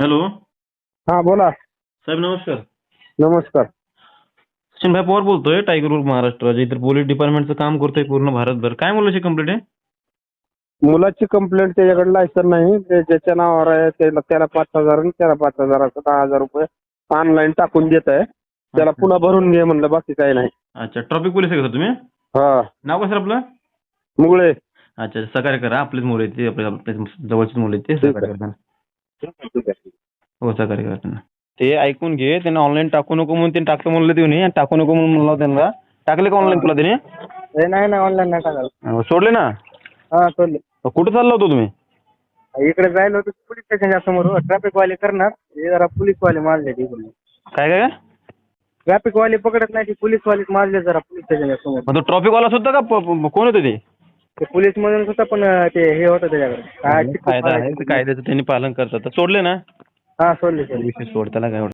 Hello. हा बोला. साहेब नमस्कार. नमस्कार. सचिन भाई पवार बोलतोय टायगर ग्रुप महाराष्ट्र. जे इतर पोलीस डिपार्टमेंटचं काम करतोय पूर्ण भारतभर. काय मुलाची कंप्लेंट आहे? मुलाची कंप्लेंट त्याच्याकडे लायसन नाही. ते ज्याच्या नावावर आहे त्याला त्याला पाच हजार आणि त्याला पाच हजार असं दहा हजार रुपये ऑनलाईन टाकून देत आहे. त्याला पुन्हा भरून घे म्हणलं बाकी काही नाही. अच्छा ट्रॉफिक पोलीस आहे का सर तुम्ही? हा. नाव काय सर आपलं? मुगळे. अच्छा सहकार्य करा. आपलेच मुलं आहेत ते आपले आपले जवळचीच मुलं आहेत ते ठीक हो सहकार्य करताना ते ऐकून घे त्यांना ऑनलाईन टाकू नको म्हणून त्यांनी टाकतो म्हणलं ते टाकू नको म्हणून म्हणलं त्यांना. टाकले का ऑनलाईन तुला त्याने? नाही नाही ऑनलाईन नाही टाकायला अं, सोडले ना? हा सोडले. कुठं चालला होता तुम्ही? इकडे जायला होतं पोलीस स्टेशनच्या समोर. ट्रॅफिक वाले करणार. हे जरा पोलीस वाले मारले तिकडून काय काय काय? ट्रॅफिक वाले पकडत नाही पोलीस वाले मारले जरा पोलीस स्टेशनच्या समोर. मग तो ट्रॉफिक वाला सुद्धा का प- प- कोण होते ते? ते पोलीस मधून सुद्धा पण ते हे होतं त्याच्याकडे. काय कायदा आहे मारायची. ते कायद्याचं त्यांनी पालन करतात. तर सोडले ना? हा सोडले सोडले. विषय सोड त्याला काय